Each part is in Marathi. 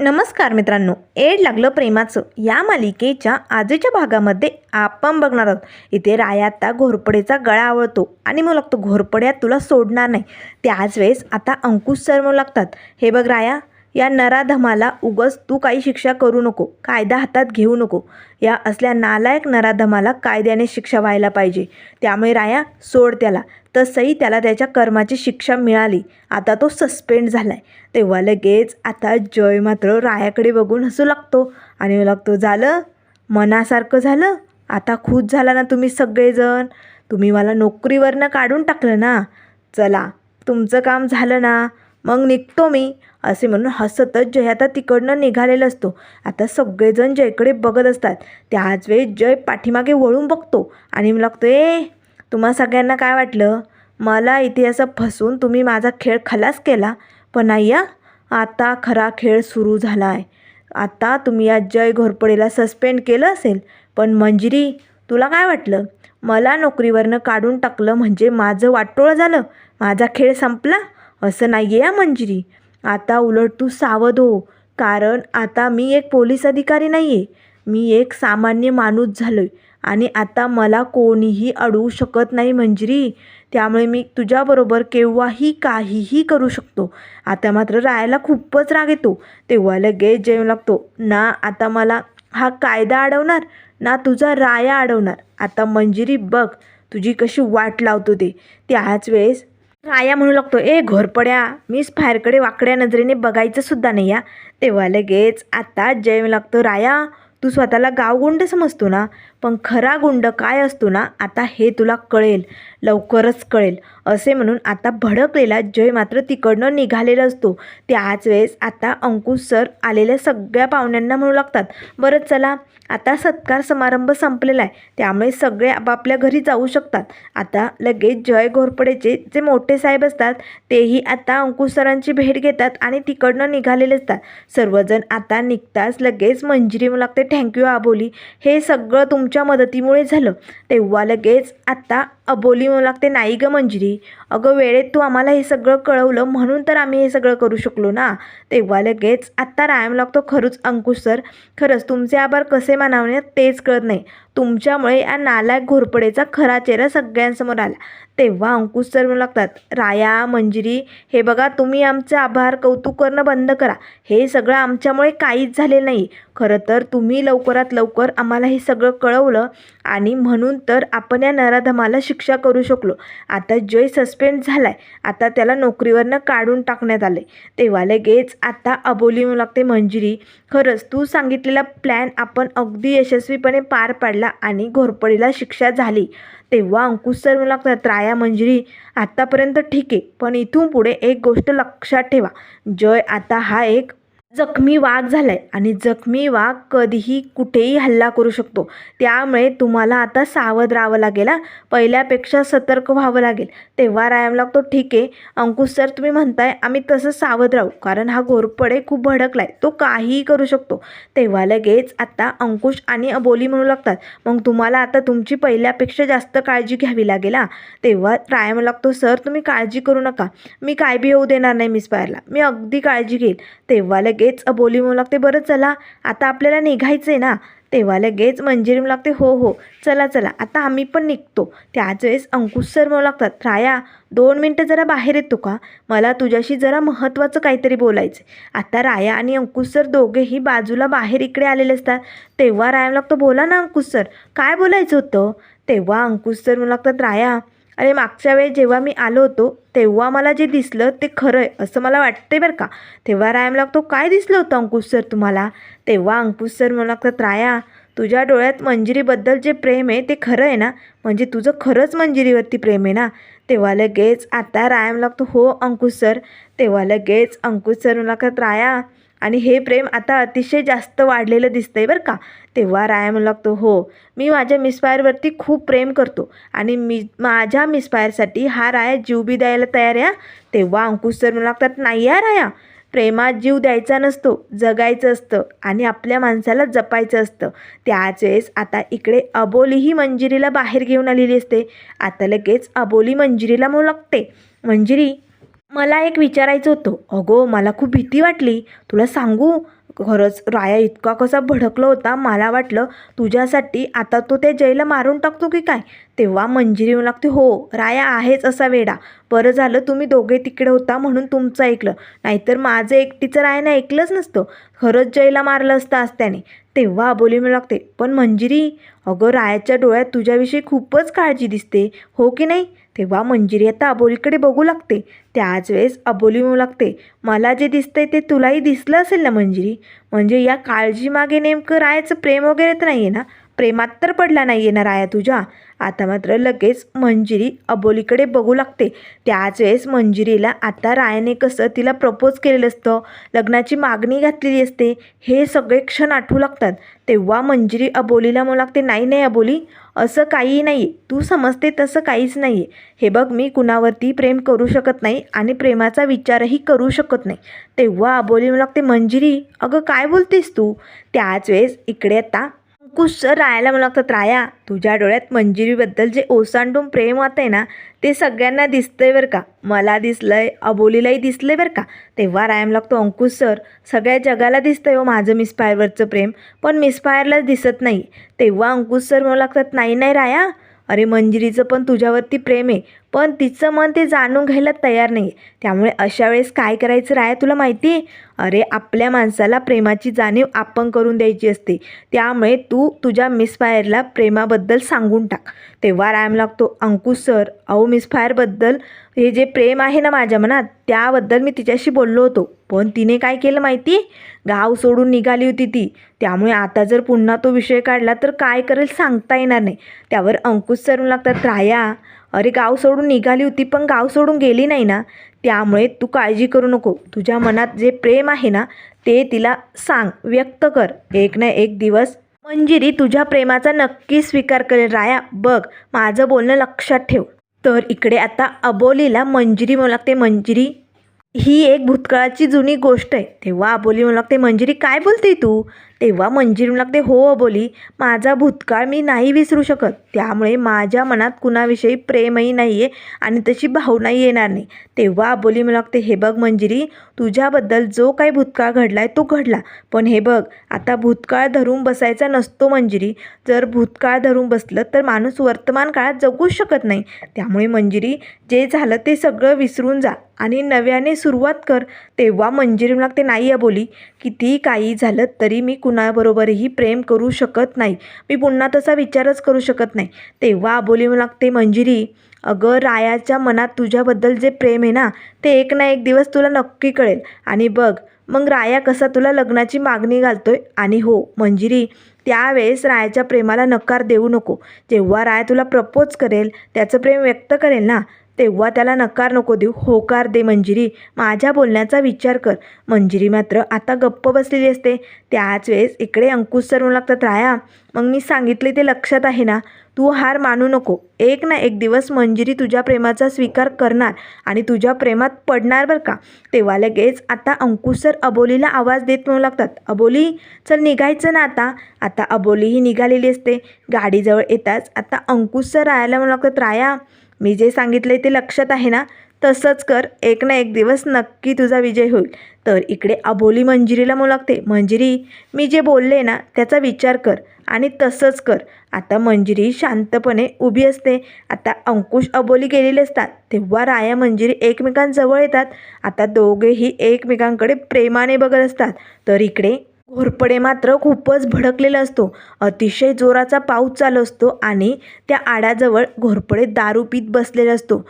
नमस्कार मित्रांनो एड लागलं प्रेमाचं. या मालिकेच्या आजच्या भागामध्ये आपण बघणार आहोत. इथे राया आता घोरपडेचा गळा आवळतो आणि मग लागतो घोरपड्या तुला सोडणार नाही. त्याच वेळेस आता अंकुश सर म्हणू लागतात. हे बघ राया या नराधमाला उगस तू काही शिक्षा करू नको कायदा हातात घेऊ नको. या असल्या नालायक नराधमाला कायद्याने शिक्षा व्हायला पाहिजे. त्यामुळे राया सोड त्याला. तसंही त्याला त्याच्या कर्माची शिक्षा मिळाली. आता तो सस्पेंड झाला आहे तेव्हा लगेच आता जय मात्र रायाकडे बघून हसू लागतो. आणि लागतो झालं? मनासारखं झालं? आता खुश झाला ना तुम्ही सगळेजण? तुम्ही मला नोकरीवरनं काढून टाकलं ना? चला तुमचं काम झालं ना? मग निघतो मी. असे म्हणून हसतच जय आता तिकडनं निघालेला असतो. आता सगळेजण जयकडे बघत असतात. त्याच वेळी जय पाठीमागे वळून बघतो आणि लागतो ए तुम्हा सगळ्यांना काय वाटलं? मला इथे असं फसून तुम्ही माझा खेळ खलास केला. पण आय्या आता खरा खेळ सुरू झाला आहे आता तुम्ही या जय घोरपडेला सस्पेंड केलं असेल. पण मंजिरी तुला काय वाटलं? मला नोकरीवरनं काढून टाकलं म्हणजे माझं वाटोळं झालं? माझा खेळ संपला? असं नाही आहे या मंजिरी. आता उलट तू सावध हो. कारण आता मी एक पोलीस अधिकारी नाही आहे मी एक सामान्य माणूस झालो आहे आणि आता मला कोणीही अडवू शकत नाही मंजिरी. त्यामुळे मी तुझ्याबरोबर केव्हाही काहीही करू शकतो. आता मात्र रायाला खूपच राग येतो. तेव्हा लगेच जेव लागतो. ना आता मला हा कायदा अडवणार ना तुझा राया अडवणार. आता मंजिरी बघ तुझी कशी वाट लावतो ते. त्याच वेळेस राया म्हणू लागतो ए घोरपड्या मीच फायरकडे वाकड्या नजरेने बघायचं सुद्धा नाही या. तेव्हा लगेच आता जय लागतो राया तू स्वतःला गावगुंड समजतो ना? पण खरा गुंड काय असतो ना आता हे तुला कळेल लवकरच कळेल. असे म्हणून आता भडकलेला जय मात्र तिकडनं निघालेला असतो. त्याच वेळेस आता अंकुश सर आलेल्या सगळ्या पाहुण्यांना म्हणू लागतात बरं चला आता सत्कार समारंभ संपलेला आहे. त्यामुळे सगळे आपापल्या घरी जाऊ शकतात. आता लगेच जय घोरपडेचे जे मोठे साहेब असतात तेही आता अंकुश सरांची भेट घेतात आणि तिकडनं निघालेले असतात. सर्वजण आता निघताच लगेच मंजिरी लागते थँक्यू आबोली. हे सगळं तुमच्या मदतीमुळे झालं. तेव्हा लगेच आता अबोली म्हणू लागते नाही गं मंजिरी अगं वेळेत तू आम्हाला हे सगळं कळवलं म्हणून तर आम्ही हे सगळं करू शकलो ना? तेव्हा लगेच आत्ता रायम लागतो खरंच अंकुश सर खरंच तुमचे आभार कसे मानावणे तेच कळत नाही. तुमच्यामुळे या नालायक घोरपडेचा खरा चेहरा सगळ्यांसमोर आला. तेव्हा अंकुश सर म्हणू लागतात राया मंजिरी हे बघा तुम्ही आमचे आभार कौतुक करणं बंद करा. हे सगळं आमच्यामुळे काहीच झाले नाही. खरं तर तुम्ही लवकरात लवकर आम्हाला हे सगळं कळवलं आणि म्हणून तर आपण या नराधमाला शिक्षा करू शकलो. आता जय सस्पेंड झाला आहे आता त्याला नोकरीवरनं काढून टाकण्यात आले तेव्हा लगेच आता अबोली म्हणू लागते मंजिरी खरंच तू सांगितलेला प्लॅन आपण अगदी यशस्वीपणे पार पाडला आणि घोरपडीला शिक्षा झाली. तेव्हा अंकुश सर लागतात राया मंजिरी आत्तापर्यंत ठीक आहे पण इथून पुढे एक गोष्ट लक्षात ठेवा. जय आता हा एक जखमी वाघ झाला आहे आणि जखमी वाघ कधीही कुठेही हल्ला करू शकतो. त्यामुळे तुम्हाला आता सावध राहावं लागेल हा. पहिल्यापेक्षा सतर्क व्हावं लागेल. तेव्हा रायम लागतो ठीक आहे. अंकुश सर तुम्ही म्हणताय आम्ही तसं सावध राहू. कारण हा घोरपडे खूप भडकला आहे तो काहीही करू शकतो. तेव्हा लगेच आता अंकुश आणि अबोली म्हणू लागतात. मग तुम्हाला आता तुमची पहिल्यापेक्षा जास्त काळजी घ्यावी लागेल हा. तेव्हा रायम लागतो सर तुम्ही काळजी करू नका. मी काय बी होऊ देणार नाही मिस पायरला मी अगदी काळजी घेईल. तेव्हा लगेच अबोली म्हणू लागते बरं चला आता आपल्याला निघायचं आहे ना. तेव्हा लगेच मंजिरी म्हणू लागते हो हो चला चला आता आम्ही पण निघतो. त्याच वेळेस अंकुश सर म्हणू लागतात राया दोन मिनटं जरा बाहेर येतो का? मला तुझ्याशी जरा महत्त्वाचं काहीतरी बोलायचं आहे आता राया आणि अंकुश सर दोघेही बाजूला बाहेर इकडे आलेले असतात. तेव्हा राया लागतो बोला ना अंकुश सर काय बोलायचं होतं? तेव्हा अंकुश सर म्हणू लागतात राया अरे मागच्या वेळेस जेव्हा मी आलो होतो तेव्हा मला जे दिसलं ते खरं आहे असं मला वाटते बरं का. तेव्हा रायम लागतो काय दिसलं होतं अंकुश सर तुम्हाला? तेव्हा अंकुश सर म्हणू लागतात राया तुझ्या डोळ्यात मंजिरीबद्दल जे प्रेम आहे ते खरं आहे ना? म्हणजे तुझं खरंच मंजिरीवरती प्रेम आहे ना? तेव्हा लगेच आता रायम लागतो हो अंकुश सर. तेव्हा लगेच अंकुश सर म्हणू लागतात राया आणि हे प्रेम आता अतिशय जास्त वाढलेलं दिसतं आहे बरं का. तेव्हा राया म्हणू लागतो हो मी माझ्या मिसफायरवरती खूप प्रेम करतो आणि मी माझ्या मिसफायरसाठी हा राया जीव बी द्यायला तयार आहे तेव्हा अंकुश सर म्हणू लागतात नाही या राया प्रेमात जीव द्यायचा नसतो जगायचं असतं आणि आपल्या माणसाला जपायचं असतं. त्याच वेळेस आता इकडे अबोलीही मंजिरीला बाहेर घेऊन आलेली असते. आता लगेच अबोली मंजिरीला म्हणू लागते मंजिरी मला एक विचारायचं होतं. अगो मला खूप भीती वाटली. तुला सांगू? खरंच राया इतका कसा भडकला होता. मला वाटलं तुझ्यासाठी आता तो त्या जयला मारून टाकतो की काय? तेव्हा मंजिरी येऊ लागते. हो राया आहेच असा वेडा. बरं झालं तुम्ही दोघे तिकडे होता म्हणून तुमचं ऐकलं. नाहीतर माझं एकटीचं रायानं ऐकलंच नसतं. खरंच जयला मारलं असतं आज त्याने तेव्हा अबोली म्हणू लागते पण मंजिरी अगं रायाच्या डोळ्यात तुझ्याविषयी खूपच काळजी दिसते. हो की नाही? तेव्हा मंजिरी आता अबोलीकडे बघू लागते. त्याच वेळेस अबोली मिळू लागते मला जे दिसतंय ते तुलाही दिसलं असेल ना मंजिरी? म्हणजे या काळजीमागे नेमकं रायाचं प्रेम वगैरे तर नाही आहे ना? प्रेमात तर पडला नाही आहे ना राया तुझ्या. आता मात्र लगेच मंजिरी अबोलीकडे बघू लागते. त्याच वेळेस मंजिरीला आता रायाने कसं तिला प्रपोज केलेलं असतं? लग्नाची मागणी घातलेली असते. हे सगळे क्षण आठवू लागतात. तेव्हा मंजिरी अबोलीला म्हणू लागते नाही नाही अबोली असं काहीही नाही आहे तू समजते तसं काहीच नाही आहे हे बघ मी कुणावरती प्रेम करू शकत नाही आणि प्रेमाचा विचारही करू शकत नाही. तेव्हा अबोली म्हणू लागते मंजिरी अगं काय बोलतेस तू? त्याच वेळेस इकडे आता अंकुश सर रायाला मला लागतात राया तुझ्या डोळ्यात मंजिरीबद्दल जे ओसांडून प्रेम आहे ना ते सगळ्यांना दिसतंय बरं का? मला दिसलंय अबोलीलाही दिसलंय बरं का? तेव्हा रायम लागतो अंकुश सर सगळ्या जगाला दिसतंय हो माझं मिसफायरवरचं प्रेम. पण मिसफायरलाच दिसत नाही. तेव्हा अंकुश सर म्हणू लागतात नाही नाही राया. अरे मंजिरीचं पण तुझ्यावरती प्रेम आहे. पण तिचं मन ते जाणून घ्यायला तयार नाही. त्यामुळे अशा वेळेस काय करायचं राय तुला माहिती? आहे अरे आपल्या माणसाला प्रेमाची जाणीव आपण करून द्यायची असते. त्यामुळे तू तुझ्या मिसफायरला प्रेमाबद्दल सांगून टाक. तेव्हा रायम लागतो अंकुश सर अहो मिसफायरबद्दल हे जे प्रेम आहे ना माझ्या मनात त्याबद्दल मी तिच्याशी बोललो होतो. पण तिने काय केलं माहिती? गाव सोडून निघाली होती ती. त्यामुळे आता जर पुन्हा तो विषय काढला तर काय करेल सांगता येणार नाही. त्यावर अंकुश सर लागतात राया अरे गाव सोडून निघाली होती पण गाव सोडून गेली नाही ना. त्यामुळे तू काळजी करू नको. तुझ्या मनात जे प्रेम आहे ना ते तिला सांग व्यक्त कर. एक ना एक दिवस मंजिरी तुझ्या प्रेमाचा नक्की स्वीकार करेल. राया बघ माझं बोलणं लक्षात ठेव. तर इकडे आता अबोलीला मंजिरी म्हणू लागते. मंजिरी ही एक भूतकाळाची जुनी गोष्ट आहे. तेव्हा अबोली म्हणू लागते मंजिरी काय बोलते तू? तेव्हा मंजिरी म्हणू लागते हो अबोली माझा भूतकाळ मी नाही विसरू शकत. त्यामुळे माझ्या मनात कुणाविषयी प्रेमही नाही आहे आणि तशी भावनाही येणार नाही. तेव्हा अबोली म्हणू लागते हे बघ मंजिरी तुझ्याबद्दल जो काही भूतकाळ घडला आहे तो घडला. पण हे बघ आता भूतकाळ धरून बसायचा नसतो मंजिरी. जर भूतकाळ धरून बसलं तर माणूस वर्तमान काळात जगूच शकत नाही. त्यामुळे मंजिरी जे झालं ते सगळं विसरून जा आणि नव्याने सुरुवात कर. तेव्हा मंजिरी लागते नाही अबोली कितीही काही झालं तरी मी कुणाबरोबरही प्रेम करू शकत नाही. मी पुन्हा तसा विचारच करू शकत नाही. तेव्हा बोली लागते मंजिरी अगं रायाच्या मनात तुझ्याबद्दल जे प्रेम आहे ना ते एक ना एक दिवस तुला नक्की कळेल. आणि बघ मग राया कसा तुला लग्नाची मागणी घालतोय? आणि हो मंजिरी त्यावेळेस रायाच्या प्रेमाला नकार देऊ नको. जेव्हा राया तुला प्रपोज करेल त्याचं प्रेम व्यक्त करेल ना तेव्हा त्याला नकार नको देऊ. होकार दे मंजिरी. माझ्या बोलण्याचा विचार कर. मंजिरी मात्र आता गप्प बसलेली असते. त्याच वेळेस इकडे अंकुश सर म्हणू लागतात राया मग मी सांगितले ते लक्षात आहे ना? तू हार मानू नको. एक ना एक दिवस मंजिरी तुझ्या प्रेमाचा स्वीकार करणार आणि तुझ्या प्रेमात पडणार बरं का? तेव्हा लगेच आता अंकुश सर अबोलीला आवाज देत म्हणू लागतात अबोली चल निघायचं ना आता. आता अबोलीही निघालेली असते. गाडीजवळ येताच आता अंकुश सर रायाला म्हणू लागतात राया मी जे सांगितले ते लक्षात आहे ना? तसंच कर. एक ना एक दिवस नक्की तुझा विजय होईल. तर इकडे अबोली मंजिरीला मुलागते लागते मंजिरी मी जे बोलले ना त्याचा विचार कर आणि तसंच कर. आता मंजिरी शांतपणे उभी असते. आता अंकुश अबोली गेलेले असतात. तेव्हा राया मंजिरी एकमेकांजवळ येतात. आता दोघेही एकमेकांकडे प्रेमाने बघत असतात. तर इकडे घोरपडे मात्र खूपच भडकलेला असतो. अतिशय जोराचा पाऊस चालू असतो आणि त्या आडाजवळ घोरपडे दारू पीत बसलेला असतो.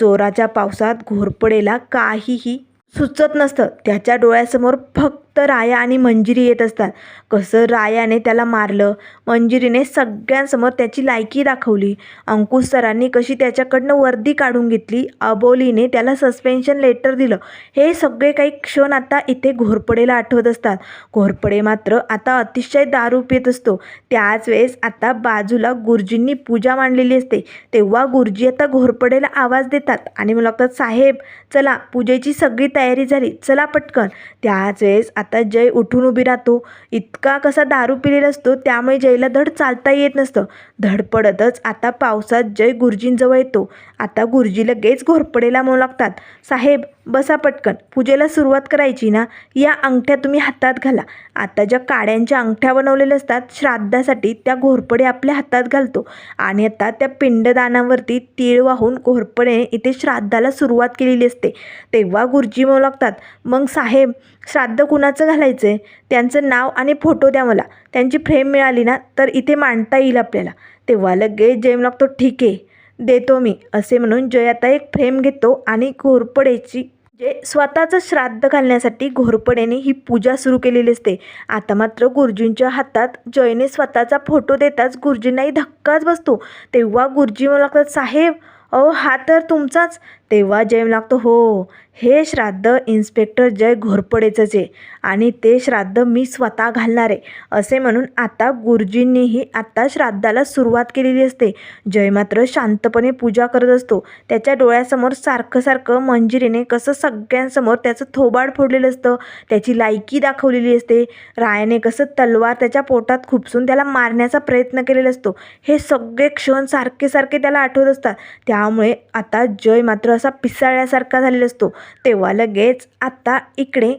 जोराच्या पावसात घोरपडेला काहीही सुचत नसतं. त्याच्या डोळ्यासमोर फक्त राया आणि मंजिरी येत असतात. कसं रायाने त्याला मारलं मंजिरीने सगळ्यांसमोर त्याची लायकी दाखवली. अंकुश सरांनी कशी त्याच्याकडनं वर्दी काढून घेतली अबोलीने त्याला सस्पेन्शन लेटर दिलं. हे सगळे काही क्षण आता इथे घोरपडेला आठवत असतात. घोरपडे मात्र आता अतिशय दारू पित असतो. त्याच वेळेस आता बाजूला गुरुजींनी पूजा मांडलेली असते. तेव्हा गुरुजी आता घोरपडेला आवाज देतात आणि मला लागतात साहेब चला पूजेची सगळी तयारी झाली चला पटकन. त्याच वेळेस आता जय उठून उभी राहतो. इत इतका कसा दारू पिलेला असतो त्यामुळे जयला धड चालता येत नसतं. धडपडतच आता पावसात जय गुरुजींजवळ येतो. आता गुरुजी लगेच घोरपडेला म्हणू लागतात. साहेब बसा पटकन. पूजेला सुरुवात करायची ना या अंगठ्या तुम्ही हातात घाला. आता ज्या काड्यांच्या अंगठ्या बनवलेल्या असतात श्राद्धासाठी त्या घोरपडे आपल्या हातात घालतो. आणि आता त्या पिंडदानावरती तीळ वाहून घोरपडे इथे श्राद्धाला सुरुवात केलेली असते. तेव्हा गुरुजी म्हणू लागतात मग साहेब श्राद्ध कुणाचं घालायचं आहे त्यांचं नाव आणि फोटो द्या मला. त्यांची फ्रेम मिळाली ना तर इथे मांडता येईल आपल्याला. तेव्हा लगेच जेम लागतो ठीक आहे. देतो मी असे म्हणून जय आता एक फ्रेम घेतो आणि घोरपडेची जे स्वतःचं श्राद्ध घालण्यासाठी घोरपडेने ही पूजा सुरू केलेली असते. आता मात्र गुरुजींच्या हातात जयने स्वतःचा फोटो देताच गुरुजींनाही धक्काच बसतो. तेव्हा गुरुजी म्हणू लागतात साहेब अहो हा तर तुमचाच तेव्हा जय लागतो. हो हे श्राद्ध इन्स्पेक्टर जय घोरपडेचंच आहे आणि ते श्राद्ध मी स्वतः घालणार आहे असे म्हणून आता गुरुजींनीही आत्ता श्राद्धाला सुरुवात केलेली असते. जय मात्र शांतपणे पूजा करत असतो. त्याच्या डोळ्यासमोर सारखं सारखं मंजिरीने कसं सगळ्यांसमोर त्याचं थोबाड फोडलेलं असतं त्याची लायकी दाखवलेली असते. रायाने कसं तलवार त्याच्या पोटात खुपसून त्याला मारण्याचा प्रयत्न केलेला असतो. हे सगळे क्षण सारखे सारखे त्याला आठवत असतात. त्यामुळे आता जय मात्र असा पिसाळल्यासारखा झालेला असतो. तेव्हा लगेच आता इकडे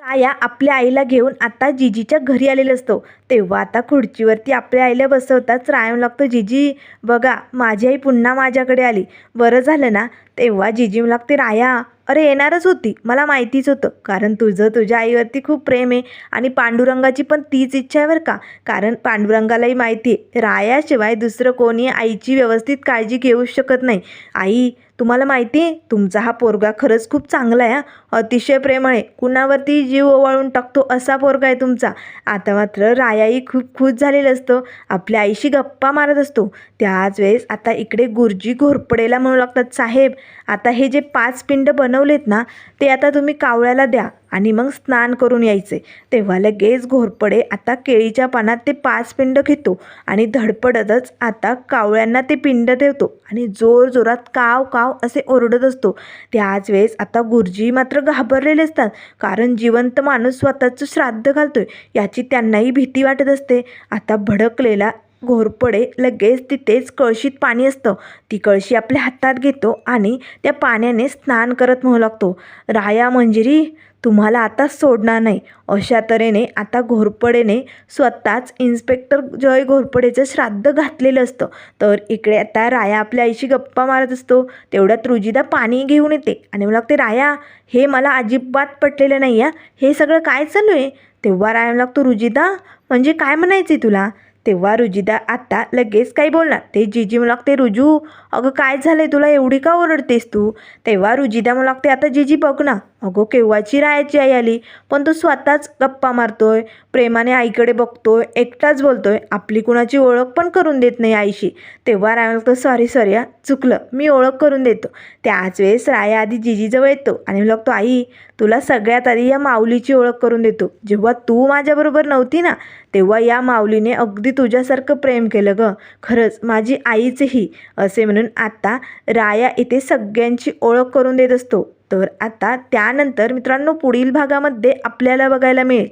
राया आपल्या आईला घेऊन आता जिजीच्या घरी आलेला असतो. तेव्हा आता खुर्चीवरती आपल्या आईला बसवताच रायम लागतो जिजी बघा माझी आई पुन्हा माझ्याकडे आली. बरं झालं ना? तेव्हा जिजी लागते राया अरे येणारच होती. मला माहितीच होतं. कारण तुझं तुझ्या आईवरती खूप प्रेम आहे आणि पांडुरंगाची पण तीच इच्छा आहे बरं का. कारण पांडुरंगालाही माहिती आहे रायाशिवाय दुसरं कोणी आईची व्यवस्थित काळजी घेऊ शकत नाही. आई तुम्हाला माहिती आहे तुमचा हा पोरगा खरंच खूप चांगला आहे अतिशय प्रेमळ आहे. कुणावरती जीव ओवाळून टाकतो असा पोरगा आहे तुमचा. आता मात्र रायाही खूप खुश झालेलं असतं. आपल्या आईशी गप्पा मारत असतो. त्याच वेळेस आता इकडे गुरुजी घोरपडेला म्हणू लागतात साहेब आता हे जे पाच पिंड बनवलेत ना ते आता तुम्ही कावळ्याला द्या. आणि मग स्नान करून यायचे. तेव्हा लगेच घोरपडे आता केळीच्या पानात ते पाच पिंड घेतो आणि धडपडतच आता कावळ्यांना ते पिंड ठेवतो आणि जोर जोरात काव काव असे ओरडत असतो. त्याच वेळेस आता गुरुजी मात्र घाबरलेले असतात कारण जिवंत माणूस स्वतःचं श्राद्ध घालतोय याची त्यांनाही भीती वाटत असते. आता भडकलेला घोरपडे लगेच तिथेच कळशीत पाणी असतं. ती कळशी आपल्या हातात घेतो आणि त्या पाण्याने स्नान करत म्हणू लागतो. राया मंजिरी तुम्हाला आता सोडणार नाही. अशा तऱ्हेने आता घोरपडेने स्वतःच इन्स्पेक्टर जय घोरपडेचं श्राद्ध घातलेलं असतं. तर इकडे आता राया आपल्या आईशी गप्पा मारत असतो. तेवढ्यात रुजिदा पाणी घेऊन येते. आणि मला लागते राया हे मला अजिबात पटलेलं नाही आहे हे सगळं काय चालू आहे तेव्हा राया लागतो रुजिदा म्हणजे काय म्हणायचं आहे तुला? तेव्हा रुजिदा आत्ता लगेच काही बोलणार. ते जिजी मला लागते रुजू अगं काय झालं आहे तुला एवढी का ओरडतेस तू? तेव्हा रुजिदा मला लागते आता जिजी बघ ना. अगो केव्हाची रायाची आई आली? पण तो स्वतःच गप्पा मारतोय प्रेमाने आईकडे बघतोय एकटाच बोलतोय. आपली कुणाची ओळख पण करून देत नाही आईशी. तेव्हा राय म्हणतो सॉरी सॉरी हा. चुकलं. मी ओळख करून देतो. त्याच वेळेस राया आधी जिजीजवळ येतो आणि म्हणतो आई तुला सगळ्यात आधी या माऊलीची ओळख करून देतो. जेव्हा तू माझ्याबरोबर नव्हती ना तेव्हा या माऊलीने अगदी तुझ्यासारखं प्रेम केलं ग. खरंच माझी आईचही असे म्हणून आता राया इथे सगळ्यांची ओळख करून देत असतो. तर आता त्यानंतर मित्रांनो पुढील भागामध्ये आपल्याला बघायला मिळेल.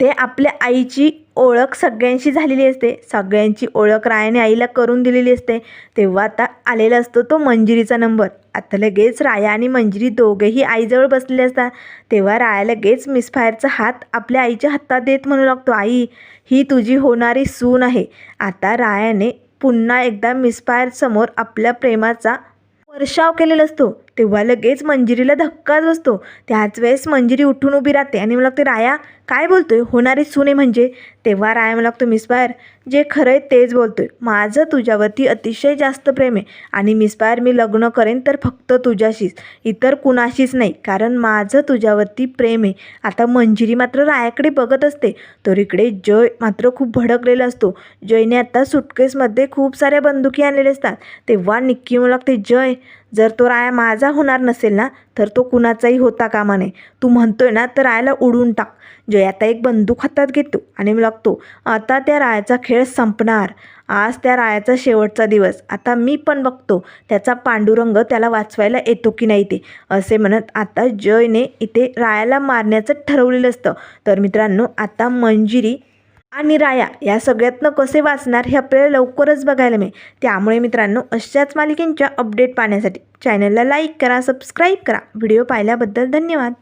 ते आपल्या आईची ओळख सगळ्यांशी झालेली असते. सगळ्यांची ओळख रायाने आईला करून दिलेली असते. तेव्हा आता आलेला असतो तो मंजिरीचा नंबर. आता लगेच राया आणि मंजिरी दोघेही आईजवळ बसलेले असतात. तेव्हा राया लगेच मिसफायरचा हात आपल्या आईच्या हातात देत म्हणू लागतो आई ही तुझी होणारी सून आहे. आता रायाने पुन्हा एकदा मिसफायरसमोर आपल्या प्रेमाचा वर्षाव केलेला असतो. तेव्हा लगेच मंजिरीला धक्काच बसतो. त्याच वेळेस मंजिरी उठून उभी राहते आणि मला लागते राया काय बोलतोय? होणारी सुने म्हणजे. तेव्हा राय मला लागतो मिसफायर जे खरं आहे तेच बोलतोय. माझं तुझ्यावरती अतिशय जास्त प्रेम आहे. आणि मिसफायर मी लग्न करेन तर फक्त तुझ्याशीच. इतर कुणाशीच नाही. कारण माझं तुझ्यावरती प्रेम आहे. आता मंजिरी मात्र रायाकडे बघत असते. तर इकडे जय मात्र खूप भडकलेला असतो. जयने आता सुटकेसमध्ये खूप साऱ्या बंदुकी आणलेल्या असतात. तेव्हा निक्की मला लागते जय जर तो राया माझा होणार नसेल ना तर तो कुणाचाही होता कामा नये. तू म्हणतोय ना तर रायाला उडून टाक. जय आता एक बंदूक हातात घेतो. आणि मला लागतो आता त्या रायाचा खेळ संपणार. आज त्या रायाचा शेवटचा दिवस. आता मी पण बघतो. त्याचा पांडुरंग त्याला वाचवायला येतो की नाही ते? असे म्हणत आता जयने इथे रायाला मारण्याचं ठरवलेलं असतं. तर मित्रांनो आता मंजिरी आणि राया या सगळ्यातनं कसे वाचणार हे आपल्याला लवकरच बघायला मिळेल. त्यामुळे मित्रांनो अशाच मालिकेंच्या अपडेट पाहण्यासाठी चॅनलला लाईक करा सबस्क्राईब करा. व्हिडिओ पाहिल्याबद्दल धन्यवाद.